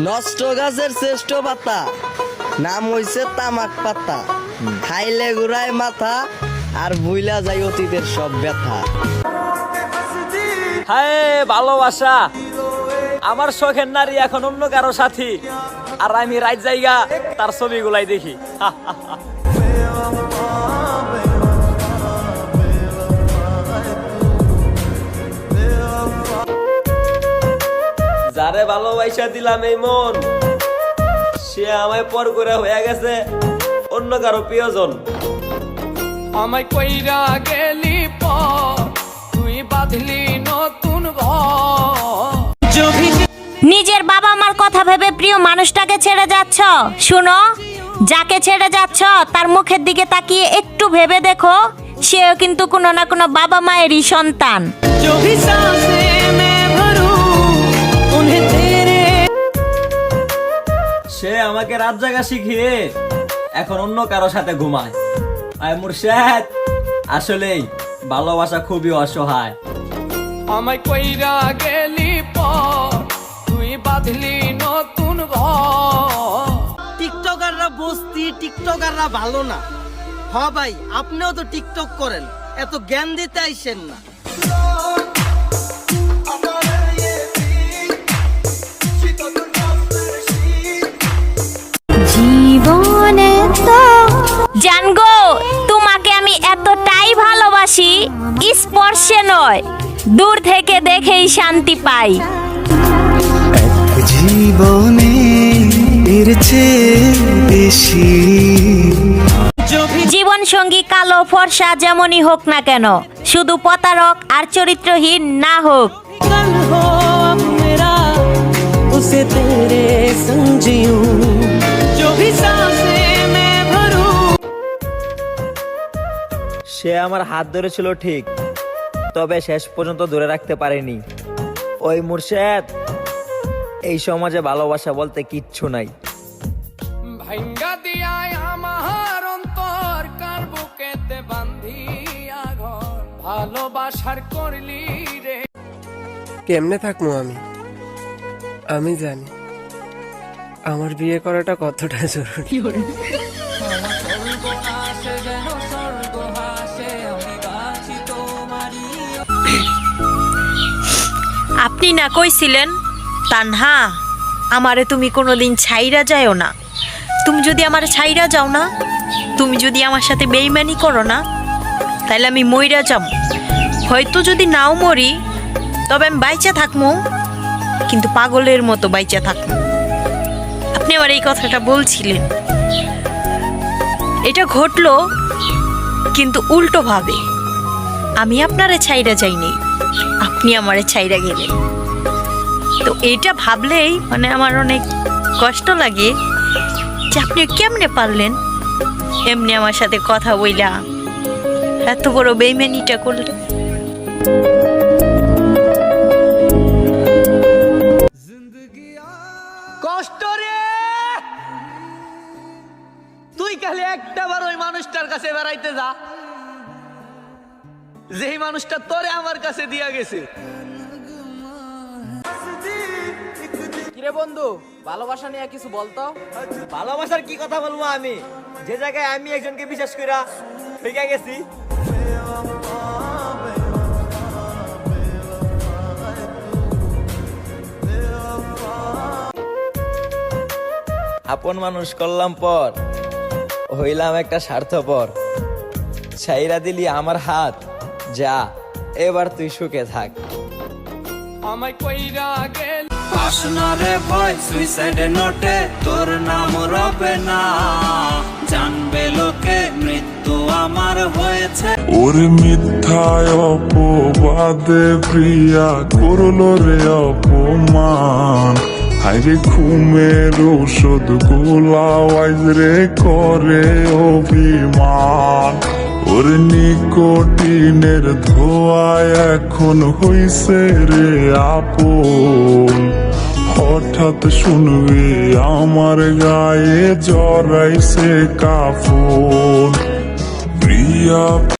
নষ্ট গাছের শ্রেষ্ঠ পাতা। নাম হইছে তামাক পাতা। খাইলে ঘুরায় মাথা আর বুইলা যায় অতীতের সব ব্যথা। হায়, ভালোবাসা। আমার শখের নারী এখন অন্য কারও সাথী। আর আমি রাত জায়গা তার ছবিগুলাই দেখি। যারে ভালোবাসা দিলাম এই মন সে আমায় পর করে হয়ে গেছে অন্য কারও প্রিয়জন। আমায় কইরা গেলি পর তুই বাঁধলি নতুন নিজের বাবা মার কথা ভেবে প্রিয় মানুষটাকে ছেড়ে যাচ্ছ শুনো যাকে ছেড়ে যাচ্ছ তার মুখের দিকে তাকিয়ে একটু ভেবে দেখো সেও কিন্তু কোনো না কোনো বাবা মায়েরই সন্তান সে আমাকে রাত জাগা শিখিয়ে এখন অন্য কারও সাথে ঘুমায়। আয় মুর্শেদ আসলেই ভালোবাসা খুবই অসহায়। আমায় কইরা গেলি পর তুই বাঁধলি নতুন ঘর। টিকটকাররা বস্তি টিকটকাররা ভালো না। হ ভাই আপনিও তো টিকটক করেন এত জ্ঞান দিতে আইসেন না। জীবনে তো জানগো তোমাকে আমি এতটাই ভালোবাসি স্পর্শে নয় দূর থেকে দেখেই শান্তি পাই জীবনে এর চেয়ে বেশি জীবন সঙ্গী কালো ফর্সা যেমনই হোক না কেন শুধু প্রতারক আর চরিত্রহীন না হোক कल हो अब मेरा उसे तेरे संजियूं সে আমার হাত ধরেছিল ঠিক তবে শেষ পর্যন্ত ধরে রাখতে পারেনি। ওই মুর্শেদ এই সমাজে ভালোবাসা বলতে কিচ্ছু নাই। দিয়ায় আমার অন্তর কার বুকেতে বান্ধিয়া ঘর। ভালোবাসার করলি রে। কেমনে থাকব আমি? আমি জানি আমার বিয়ে করাটা কতটা জরুরি। আপনি না কইছিলেন, তানহা, আমারে তুমি কোনো দিন ছাইরা যাও না। তুমি যদি আমার ছাইরা যাও না, তুমি যদি আমার সাথে বেইমানি করো না তাহলে আমি মইরা যাম। হয়তো যদি নাও মরি, তবে আমি বাইচা থাকব কিন্তু পাগলের মতো বাইচা থাকব আপনি আমার এই কথাটা বলছিলেন। এটা ঘটলো কিন্তু উল্টো ভাবে। আমি আপনারে ছাইরা যাইনি। আপনি আমারে ছাইরা গেলেন। তো এটা ভাবলেই মানে আমার অনেক কষ্ট লাগে যে আপনি কেমনে পারলেন? এমনি আমার সাথে কথা বইলা এত বড় বেইমানিটা করলেন। কষ্ট রে! তুই ওই মানুষটার কাছে বেড়াইতে যা। যেই মানুষটা তোরে আমার কাছে দিয়া গেছে। কিরে বন্ধু ভালোবাসা নিয়ে কিছু বলতো? ভালোবাসার কি কথা বলব আমি? যে জায়গায় আমি একজনকে বিশ্বাস কইরা ফেকে গেছি। আপন মানুষ করলাম পর হইলাম একটা স্বার্থপর। ছাইরা দিলি আমার হাত যা এবার তুই সুখে থাক। আমায় কইরা গেল। আসনা রে ভয় সুইসাইড নোটে তোর নাম রবে না। জানবে লোকে মৃত্যু আমার হয়েছে। ওর মিথ্যায় অপবাদে প্রিয়া করল রে অপমান। হাইরে ঘুমের ওষুধ গোলাওয়াইজ রে করে অভিমান। ওর নিকটিনের ধোয়া এখন হইছে রে আপন। হঠাৎ শুনবে আমার গায়ে জড়াইছে কাফন। প্রিয়া